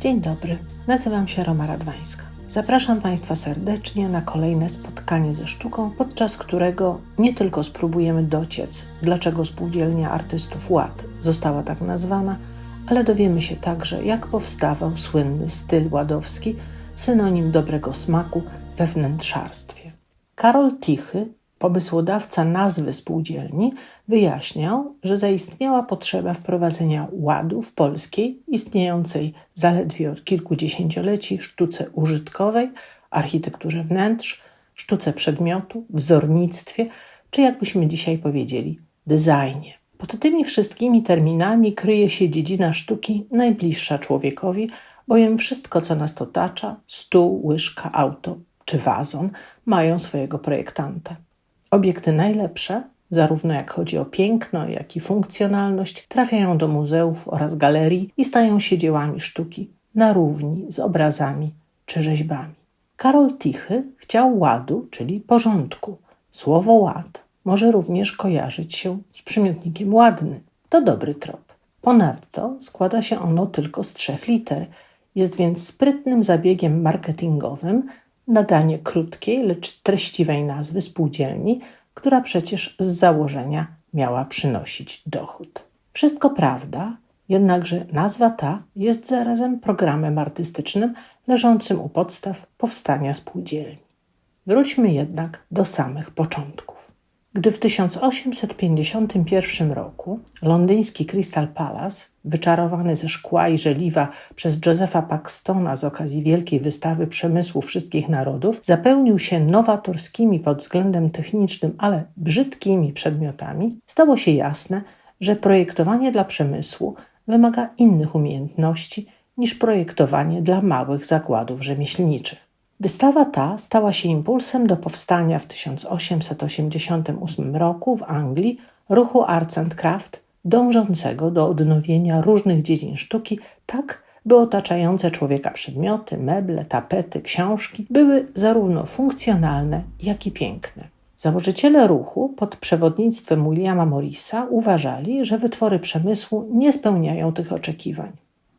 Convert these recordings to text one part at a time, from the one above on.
Dzień dobry, nazywam się Roma Radwańska. Zapraszam Państwa serdecznie na kolejne spotkanie ze sztuką, podczas którego nie tylko spróbujemy dociec, dlaczego spółdzielnia artystów Ład została tak nazwana, ale dowiemy się także, jak powstawał słynny styl ładowski, synonim dobrego smaku we wnętrzarstwie. Karol Tichy, pomysłodawca nazwy spółdzielni, wyjaśniał, że zaistniała potrzeba wprowadzenia ładu w polskiej, istniejącej zaledwie od kilku dziesięcioleci sztuce użytkowej, architekturze wnętrz, sztuce przedmiotu, wzornictwie, czy jakbyśmy dzisiaj powiedzieli, designie. Pod tymi wszystkimi terminami kryje się dziedzina sztuki najbliższa człowiekowi, bowiem wszystko, co nas otacza stół, łyżka, auto czy wazon mają swojego projektanta. Obiekty najlepsze, zarówno jak chodzi o piękno, jak i funkcjonalność, trafiają do muzeów oraz galerii i stają się dziełami sztuki na równi z obrazami czy rzeźbami. Karol Tichy chciał ładu, czyli porządku. Słowo ład może również kojarzyć się z przymiotnikiem ładny. To dobry trop. Ponadto składa się ono tylko z trzech liter. Jest więc sprytnym zabiegiem marketingowym nadanie krótkiej, lecz treściwej nazwy spółdzielni, która przecież z założenia miała przynosić dochód. Wszystko prawda, jednakże nazwa ta jest zarazem programem artystycznym leżącym u podstaw powstania spółdzielni. Wróćmy jednak do samych początków. Gdy w 1851 roku londyński Crystal Palace, wyczarowany ze szkła i żeliwa przez Josepha Paxtona z okazji Wielkiej Wystawy Przemysłu Wszystkich Narodów, zapełnił się nowatorskimi pod względem technicznym, ale brzydkimi przedmiotami, stało się jasne, że projektowanie dla przemysłu wymaga innych umiejętności niż projektowanie dla małych zakładów rzemieślniczych. Wystawa ta stała się impulsem do powstania w 1888 roku w Anglii ruchu Arts and Craft, dążącego do odnowienia różnych dziedzin sztuki, tak by otaczające człowieka przedmioty, meble, tapety, książki były zarówno funkcjonalne, jak i piękne. Założyciele ruchu pod przewodnictwem Williama Morrisa uważali, że wytwory przemysłu nie spełniają tych oczekiwań.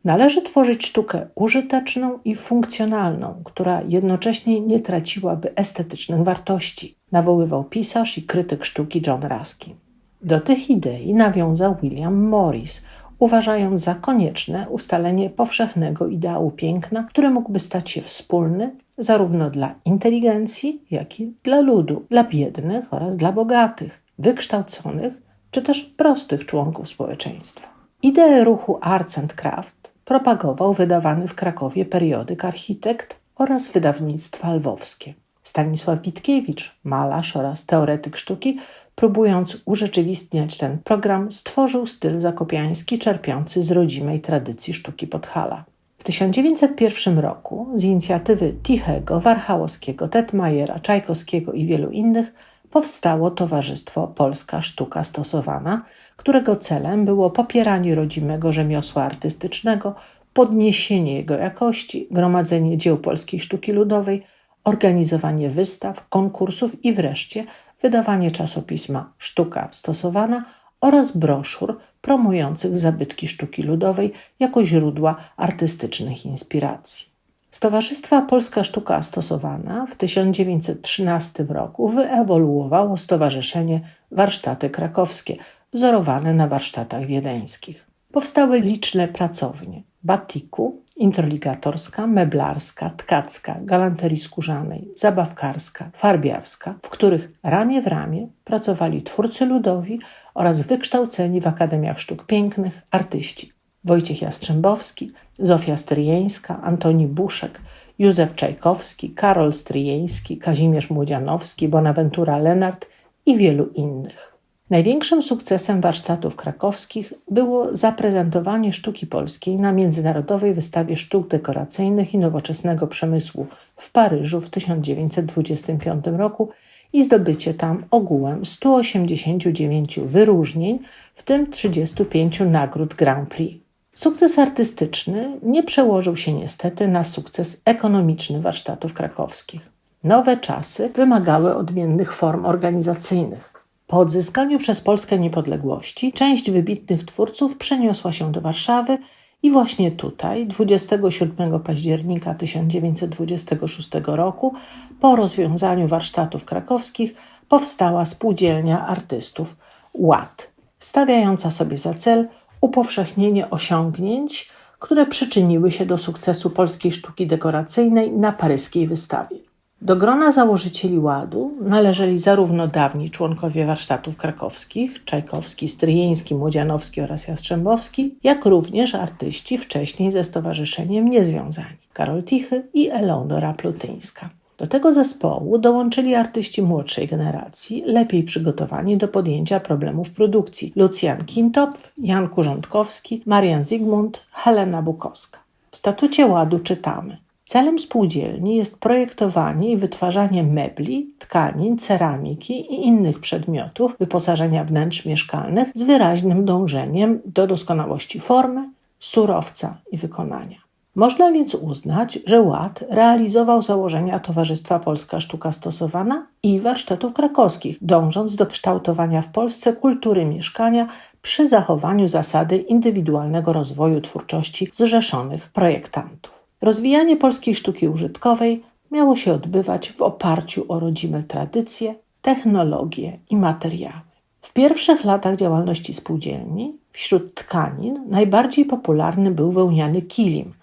Należy tworzyć sztukę użyteczną i funkcjonalną, która jednocześnie nie traciłaby estetycznych wartości, nawoływał pisarz i krytyk sztuki John Ruskin. Do tych idei nawiązał William Morris, uważając za konieczne ustalenie powszechnego ideału piękna, który mógłby stać się wspólny zarówno dla inteligencji, jak i dla ludu, dla biednych oraz dla bogatych, wykształconych czy też prostych członków społeczeństwa. Ideę ruchu Arts and Craft propagował wydawany w Krakowie periodyk Architekt oraz wydawnictwa lwowskie. Stanisław Witkiewicz, malarz oraz teoretyk sztuki, próbując urzeczywistniać ten program, stworzył styl zakopiański czerpiący z rodzimej tradycji sztuki Podhala. W 1901 roku z inicjatywy Tichego, Warchałowskiego, Tetmajera, Czajkowskiego i wielu innych powstało Towarzystwo Polska Sztuka Stosowana, którego celem było popieranie rodzimego rzemiosła artystycznego, podniesienie jego jakości, gromadzenie dzieł polskiej sztuki ludowej, organizowanie wystaw, konkursów i wreszcie wydawanie czasopisma Sztuka Stosowana oraz broszur promujących zabytki sztuki ludowej jako źródła artystycznych inspiracji. Z Towarzystwa Polska Sztuka Stosowana w 1913 roku wyewoluowało Stowarzyszenie Warsztaty Krakowskie, wzorowane na warsztatach wiedeńskich. Powstały liczne pracownie batiku, introligatorska, meblarska, tkacka, galanterii skórzanej, zabawkarska, farbiarska, w których ramię w ramię pracowali twórcy ludowi oraz wykształceni w Akademiach Sztuk Pięknych artyści. Wojciech Jastrzębowski, Zofia Stryjeńska, Antoni Buszek, Józef Czajkowski, Karol Stryjeński, Kazimierz Młodzianowski, Bonaventura Lenart i wielu innych. Największym sukcesem warsztatów krakowskich było zaprezentowanie sztuki polskiej na Międzynarodowej Wystawie Sztuk Dekoracyjnych i Nowoczesnego Przemysłu w Paryżu w 1925 roku i zdobycie tam ogółem 189 wyróżnień, w tym 35 nagród Grand Prix. Sukces artystyczny nie przełożył się niestety na sukces ekonomiczny warsztatów krakowskich. Nowe czasy wymagały odmiennych form organizacyjnych. Po odzyskaniu przez Polskę niepodległości część wybitnych twórców przeniosła się do Warszawy I właśnie tutaj, 27 października 1926 roku, po rozwiązaniu warsztatów krakowskich, powstała spółdzielnia artystów ład, stawiająca sobie za cel upowszechnienie osiągnięć, które przyczyniły się do sukcesu polskiej sztuki dekoracyjnej na paryskiej wystawie. Do grona założycieli ładu należeli zarówno dawni członkowie warsztatów krakowskich Czajkowski, Stryjeński, Młodzianowski oraz Jastrzębowski, jak również artyści wcześniej ze stowarzyszeniem niezwiązani Karol Tichy i Eleonora Plutyńska. Do tego zespołu dołączyli artyści młodszej generacji, lepiej przygotowani do podjęcia problemów produkcji: Lucjan Kintopf, Jan Kurządkowski, Marian Zygmunt, Helena Bukowska. W statucie ładu czytamy: Celem spółdzielni jest projektowanie i wytwarzanie mebli, tkanin, ceramiki i innych przedmiotów wyposażenia wnętrz mieszkalnych z wyraźnym dążeniem do doskonałości formy, surowca i wykonania. Można więc uznać, że ład realizował założenia Towarzystwa Polska Sztuka Stosowana i warsztatów krakowskich, dążąc do kształtowania w Polsce kultury mieszkania przy zachowaniu zasady indywidualnego rozwoju twórczości zrzeszonych projektantów. Rozwijanie polskiej sztuki użytkowej miało się odbywać w oparciu o rodzime tradycje, technologie i materiały. W pierwszych latach działalności spółdzielni wśród tkanin najbardziej popularny był wełniany kilim –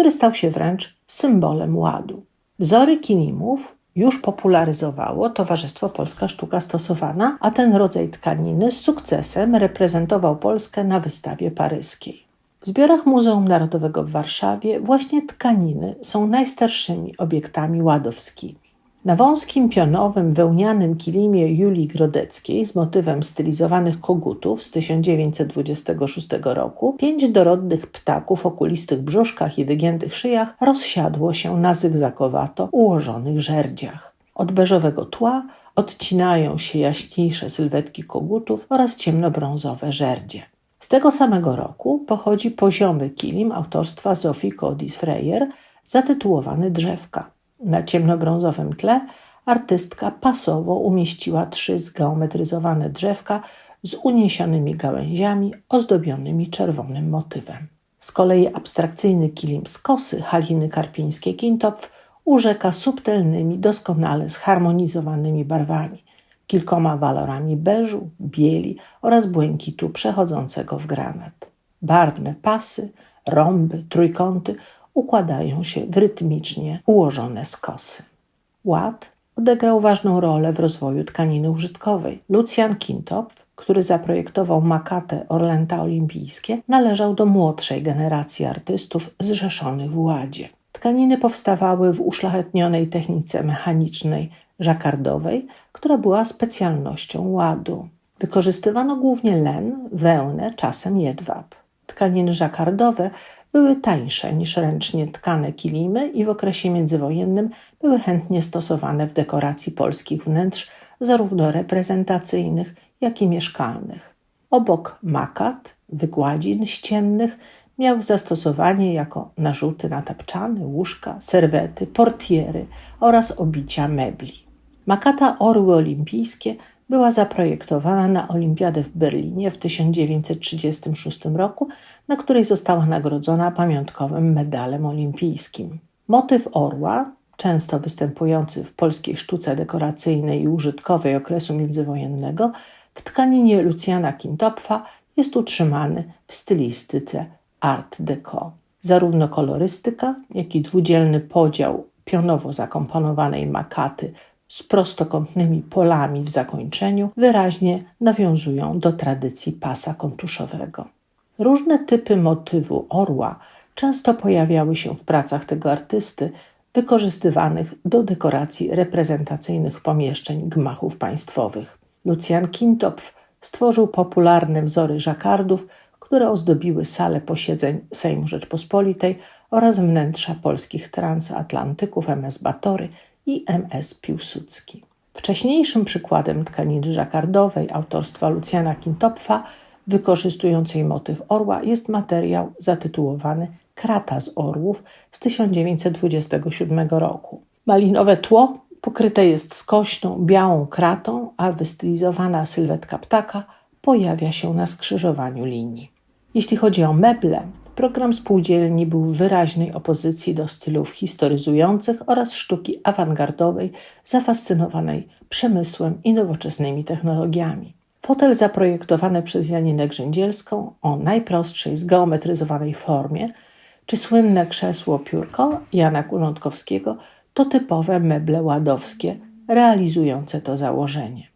który stał się wręcz symbolem ładu. Wzory kilimów już popularyzowało Towarzystwo Polska Sztuka Stosowana, a ten rodzaj tkaniny z sukcesem reprezentował Polskę na wystawie paryskiej. W zbiorach Muzeum Narodowego w Warszawie właśnie tkaniny są najstarszymi obiektami ładowskimi. Na wąskim, pionowym, wełnianym kilimie Julii Grodeckiej z motywem stylizowanych kogutów z 1926 roku pięć dorodnych ptaków o kulistych brzuszkach i wygiętych szyjach rozsiadło się na zygzakowato ułożonych żerdziach. Od beżowego tła odcinają się jaśniejsze sylwetki kogutów oraz ciemnobrązowe żerdzie. Z tego samego roku pochodzi poziomy kilim autorstwa Zofii Kodis-Freyer zatytułowany Drzewka. Na ciemnobrązowym tle artystka pasowo umieściła trzy zgeometryzowane drzewka z uniesionymi gałęziami ozdobionymi czerwonym motywem. Z kolei abstrakcyjny kilim z kosy Haliny Karpińskiej-Kintopf urzeka subtelnymi, doskonale zharmonizowanymi barwami, kilkoma walorami beżu, bieli oraz błękitu przechodzącego w granat. Barwne pasy, rąby, trójkąty układają się w rytmicznie ułożone skosy. Ład odegrał ważną rolę w rozwoju tkaniny użytkowej. Lucjan Kintopf, który zaprojektował makatę Orlęta Olimpijskie, należał do młodszej generacji artystów zrzeszonych w ładzie. Tkaniny powstawały w uszlachetnionej technice mechanicznej żakardowej, która była specjalnością ładu. Wykorzystywano głównie len, wełnę, czasem jedwab. Tkaniny żakardowe były tańsze niż ręcznie tkane kilimy i w okresie międzywojennym były chętnie stosowane w dekoracji polskich wnętrz, zarówno reprezentacyjnych, jak i mieszkalnych. Obok makat, wykładzin ściennych miał zastosowanie jako narzuty na tapczany, łóżka, serwety, portiery oraz obicia mebli. Makata Orły Olimpijskie była zaprojektowana na Olimpiadę w Berlinie w 1936 roku, na której została nagrodzona pamiątkowym medalem olimpijskim. Motyw orła, często występujący w polskiej sztuce dekoracyjnej i użytkowej okresu międzywojennego, w tkaninie Lucjana Kintopfa jest utrzymany w stylistyce Art Deco. Zarówno kolorystyka, jak i dwudzielny podział pionowo zakomponowanej makaty z prostokątnymi polami w zakończeniu wyraźnie nawiązują do tradycji pasa kontuszowego. Różne typy motywu orła często pojawiały się w pracach tego artysty, wykorzystywanych do dekoracji reprezentacyjnych pomieszczeń gmachów państwowych. Lucjan Kintopf stworzył popularne wzory żakardów, które ozdobiły sale posiedzeń Sejmu Rzeczpospolitej oraz wnętrza polskich transatlantyków MS Batory i MS Piłsudski. Wcześniejszym przykładem tkaniny żakardowej autorstwa Lucjana Kintopfa, wykorzystującej motyw orła, jest materiał zatytułowany Krata z orłów z 1927 roku. Malinowe tło pokryte jest skośną, białą kratą, a wystylizowana sylwetka ptaka pojawia się na skrzyżowaniu linii. Jeśli chodzi o meble, Program spółdzielni był w wyraźnej opozycji do stylów historyzujących oraz sztuki awangardowej, zafascynowanej przemysłem i nowoczesnymi technologiami. Fotel zaprojektowany przez Janinę Grzędzielską o najprostszej, zgeometryzowanej formie, czy słynne krzesło piórko Jana Kurządkowskiego to typowe meble ładowskie realizujące to założenie.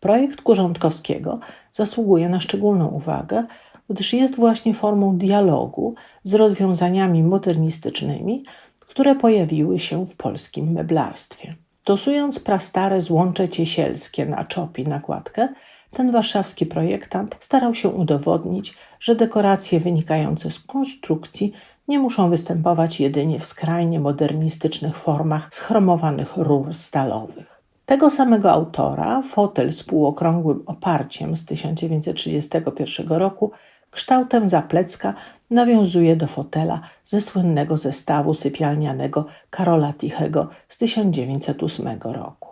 Projekt Kurządkowskiego zasługuje na szczególną uwagę, gdyż jest właśnie formą dialogu z rozwiązaniami modernistycznymi, które pojawiły się w polskim meblarstwie. Stosując prastare złącze ciesielskie na czopi nakładkę, ten warszawski projektant starał się udowodnić, że dekoracje wynikające z konstrukcji nie muszą występować jedynie w skrajnie modernistycznych formach schromowanych rur stalowych. Tego samego autora fotel z półokrągłym oparciem z 1931 roku kształtem zaplecka nawiązuje do fotela ze słynnego zestawu sypialnianego Karola Tichego z 1908 roku.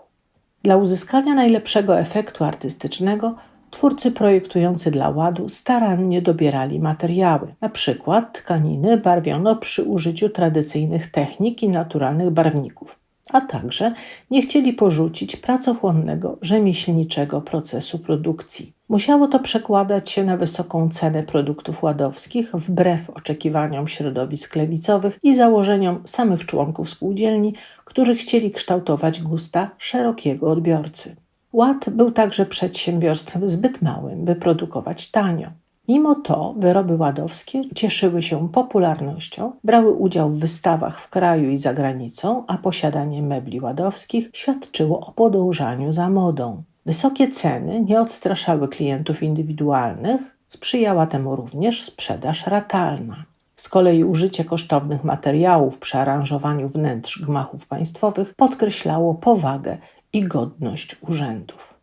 Dla uzyskania najlepszego efektu artystycznego twórcy projektujący dla ładu starannie dobierali materiały. Na przykład tkaniny barwiono przy użyciu tradycyjnych technik i naturalnych barwników, a także nie chcieli porzucić pracochłonnego, rzemieślniczego procesu produkcji. Musiało to przekładać się na wysoką cenę produktów ładowskich, wbrew oczekiwaniom środowisk lewicowych i założeniom samych członków spółdzielni, którzy chcieli kształtować gusta szerokiego odbiorcy. Ład był także przedsiębiorstwem zbyt małym, by produkować tanio. Mimo to wyroby ładowskie cieszyły się popularnością, brały udział w wystawach w kraju i za granicą, a posiadanie mebli ładowskich świadczyło o podążaniu za modą. Wysokie ceny nie odstraszały klientów indywidualnych, sprzyjała temu również sprzedaż ratalna. Z kolei użycie kosztownych materiałów przy aranżowaniu wnętrz gmachów państwowych podkreślało powagę i godność urzędów.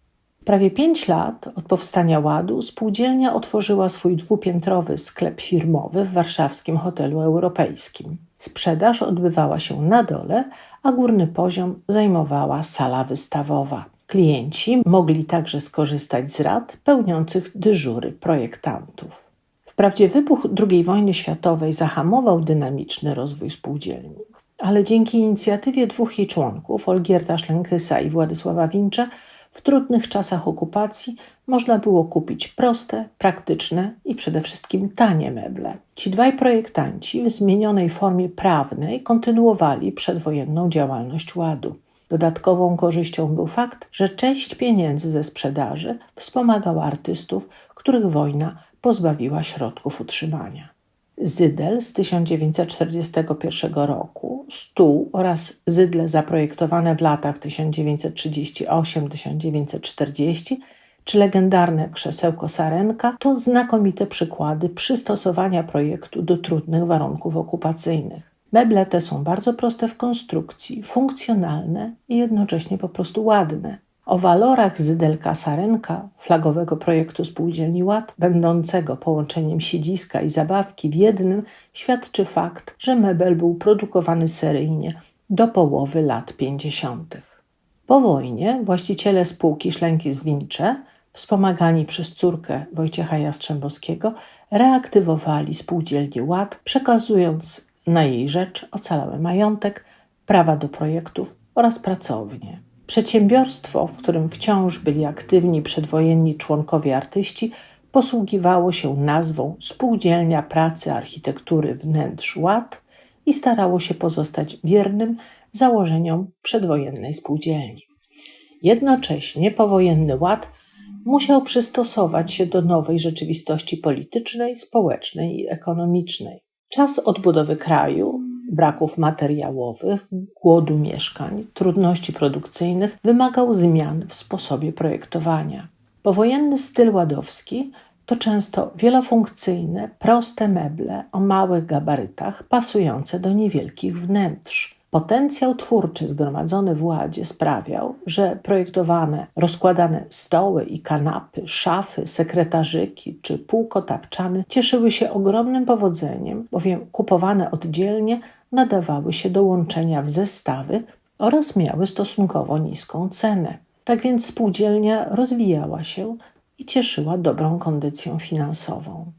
Prawie pięć lat od powstania ładu spółdzielnia otworzyła swój dwupiętrowy sklep firmowy w warszawskim hotelu europejskim. Sprzedaż odbywała się na dole, a górny poziom zajmowała sala wystawowa. Klienci mogli także skorzystać z rad pełniących dyżury projektantów. Wprawdzie wybuch II wojny światowej zahamował dynamiczny rozwój spółdzielni, ale dzięki inicjatywie dwóch jej członków, Olgierta Szlękysa i Władysława Wincza, w trudnych czasach okupacji można było kupić proste, praktyczne i przede wszystkim tanie meble. Ci dwaj projektanci w zmienionej formie prawnej kontynuowali przedwojenną działalność ładu. Dodatkową korzyścią był fakt, że część pieniędzy ze sprzedaży wspomagała artystów, których wojna pozbawiła środków utrzymania. Zydel z 1941 roku, stół oraz zydle zaprojektowane w latach 1938-1940 czy legendarne krzesełko Sarenka to znakomite przykłady przystosowania projektu do trudnych warunków okupacyjnych. Meble te są bardzo proste w konstrukcji, funkcjonalne i jednocześnie po prostu ładne. O walorach Zydelka Sarenka, flagowego projektu spółdzielni Ład, będącego połączeniem siedziska i zabawki w jednym, świadczy fakt, że mebel był produkowany seryjnie do połowy lat 50. Po wojnie właściciele spółki Szlęki Zwincze, wspomagani przez córkę Wojciecha Jastrzębowskiego, reaktywowali spółdzielnię Ład, przekazując na jej rzecz ocalały majątek, prawa do projektów oraz pracownie. Przedsiębiorstwo, w którym wciąż byli aktywni przedwojenni członkowie artyści, posługiwało się nazwą Spółdzielnia Pracy Architektury Wnętrz Ład i starało się pozostać wiernym założeniom przedwojennej spółdzielni. Jednocześnie powojenny ład musiał przystosować się do nowej rzeczywistości politycznej, społecznej i ekonomicznej. Czas odbudowy kraju, braków materiałowych, głodu mieszkań, trudności produkcyjnych wymagał zmian w sposobie projektowania. Powojenny styl ładowski to często wielofunkcyjne, proste meble o małych gabarytach, pasujące do niewielkich wnętrz. Potencjał twórczy zgromadzony w ładzie sprawiał, że projektowane, rozkładane stoły i kanapy, szafy, sekretarzyki czy półkotapczany cieszyły się ogromnym powodzeniem, bowiem kupowane oddzielnie nadawały się do łączenia w zestawy oraz miały stosunkowo niską cenę. Tak więc spółdzielnia rozwijała się i cieszyła dobrą kondycją finansową.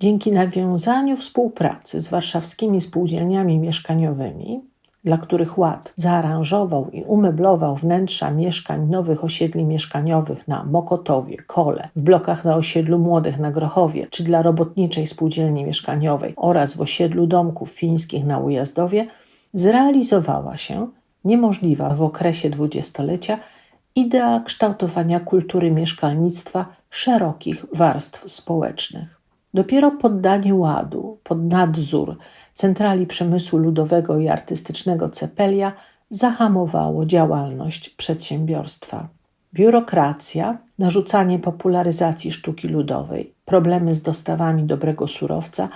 Dzięki nawiązaniu współpracy z warszawskimi spółdzielniami mieszkaniowymi, dla których ład zaaranżował i umeblował wnętrza mieszkań nowych osiedli mieszkaniowych na Mokotowie, Kole, w blokach na osiedlu Młodych na Grochowie, czy dla robotniczej spółdzielni mieszkaniowej oraz w osiedlu domków fińskich na Ujazdowie, zrealizowała się niemożliwa w okresie dwudziestolecia idea kształtowania kultury mieszkalnictwa szerokich warstw społecznych. Dopiero poddanie ładu pod nadzór Centrali Przemysłu Ludowego i Artystycznego Cepelia zahamowało działalność przedsiębiorstwa. Biurokracja, narzucanie popularyzacji sztuki ludowej, problemy z dostawami dobrego surowca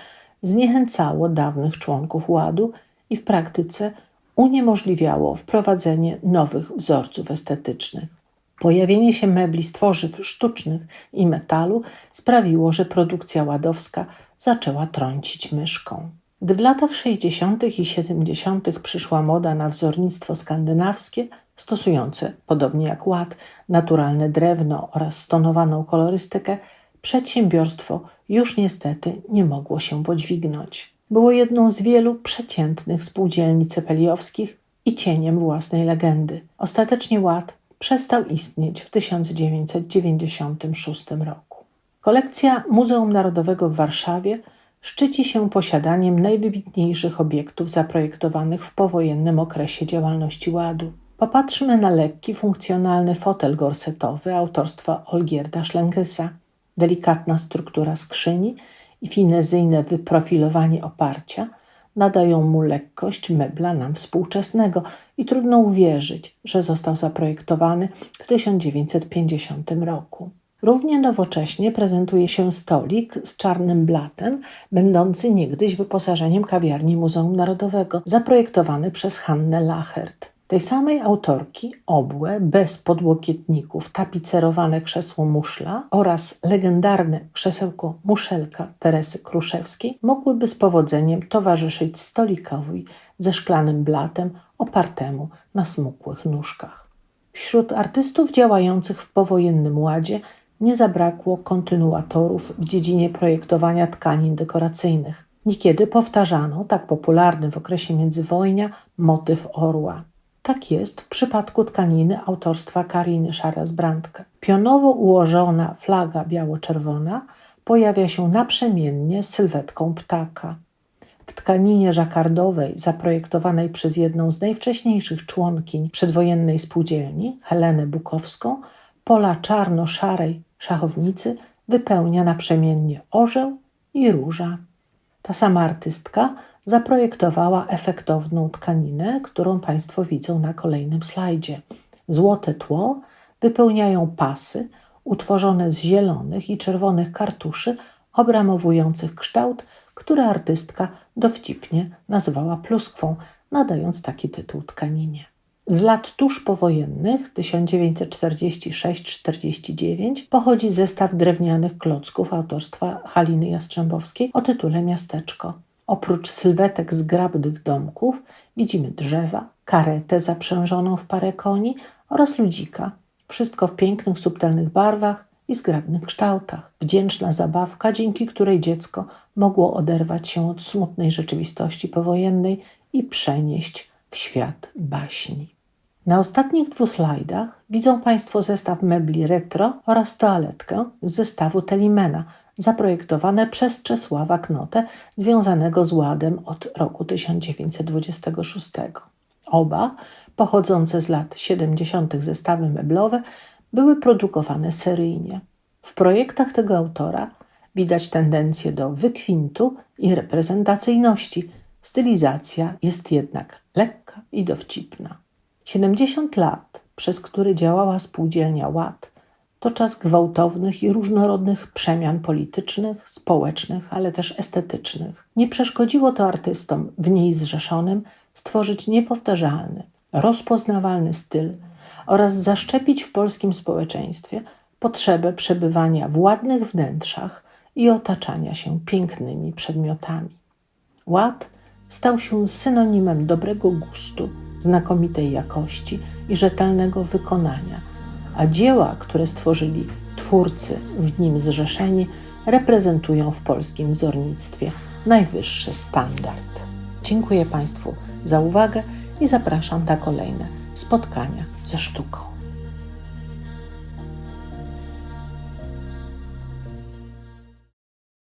zniechęcało dawnych członków ładu i w praktyce uniemożliwiało wprowadzenie nowych wzorców estetycznych. Pojawienie się mebli z tworzyw sztucznych i metalu sprawiło, że produkcja ładowska zaczęła trącić myszką. Gdy w latach 60. i 70. przyszła moda na wzornictwo skandynawskie, stosujące, podobnie jak ład, naturalne drewno oraz stonowaną kolorystykę, przedsiębiorstwo już niestety nie mogło się podźwignąć. Było jedną z wielu przeciętnych spółdzielni cepeliowskich i cieniem własnej legendy. Ostatecznie ład przestał istnieć w 1996 roku. Kolekcja Muzeum Narodowego w Warszawie szczyci się posiadaniem najwybitniejszych obiektów zaprojektowanych w powojennym okresie działalności ładu. Popatrzmy na lekki, funkcjonalny fotel gorsetowy autorstwa Olgierda Schlenkysa, delikatna struktura skrzyni i finezyjne wyprofilowanie oparcia nadają mu lekkość mebla nam współczesnego i trudno uwierzyć, że został zaprojektowany w 1950 roku. Równie nowocześnie prezentuje się stolik z czarnym blatem, będący niegdyś wyposażeniem kawiarni Muzeum Narodowego, zaprojektowany przez Hannę Lachert. Tej samej autorki obłe bez podłokietników, tapicerowane krzesło muszla oraz legendarne krzesełko muszelka Teresy Kruszewskiej mogłyby z powodzeniem towarzyszyć stolikowi ze szklanym blatem opartemu na smukłych nóżkach. Wśród artystów działających w powojennym ładzie nie zabrakło kontynuatorów w dziedzinie projektowania tkanin dekoracyjnych. Niekiedy powtarzano, tak popularny w okresie międzywojnia, motyw orła. Tak jest w przypadku tkaniny autorstwa Kariny Szaras-Brandke. Pionowo ułożona flaga biało-czerwona pojawia się naprzemiennie z sylwetką ptaka. W tkaninie żakardowej, zaprojektowanej przez jedną z najwcześniejszych członkiń przedwojennej spółdzielni, Helenę Bukowską, pola czarno-szarej szachownicy wypełnia naprzemiennie orzeł i róża. Ta sama artystka zaprojektowała efektowną tkaninę, którą Państwo widzą na kolejnym slajdzie. Złote tło wypełniają pasy utworzone z zielonych i czerwonych kartuszy obramowujących kształt, który artystka dowcipnie nazwała pluskwą, nadając taki tytuł tkaninie. Z lat tuż powojennych 1946-49 pochodzi zestaw drewnianych klocków autorstwa Haliny Jastrzębowskiej o tytule Miasteczko. Oprócz sylwetek zgrabnych domków widzimy drzewa, karetę zaprzężoną w parę koni oraz ludzika. Wszystko w pięknych, subtelnych barwach i zgrabnych kształtach. Wdzięczna zabawka, dzięki której dziecko mogło oderwać się od smutnej rzeczywistości powojennej i przenieść w świat baśni. Na ostatnich dwóch slajdach widzą Państwo zestaw mebli retro oraz toaletkę z zestawu Telimena, zaprojektowane przez Czesława Knotę, związanego z ładem od roku 1926. Oba, pochodzące z lat 70. zestawy meblowe, były produkowane seryjnie. W projektach tego autora widać tendencję do wykwintu i reprezentacyjności. Stylizacja jest jednak lekka i dowcipna. 70 lat, przez które działała spółdzielnia Ład, to czas gwałtownych i różnorodnych przemian politycznych, społecznych, ale też estetycznych. Nie przeszkodziło to artystom w niej zrzeszonym stworzyć niepowtarzalny, rozpoznawalny styl oraz zaszczepić w polskim społeczeństwie potrzebę przebywania w ładnych wnętrzach i otaczania się pięknymi przedmiotami. Ład stał się synonimem dobrego gustu znakomitej jakości i rzetelnego wykonania, a dzieła, które stworzyli twórcy w nim zrzeszeni, reprezentują w polskim wzornictwie najwyższy standard. Dziękuję Państwu za uwagę i zapraszam na kolejne spotkania ze sztuką.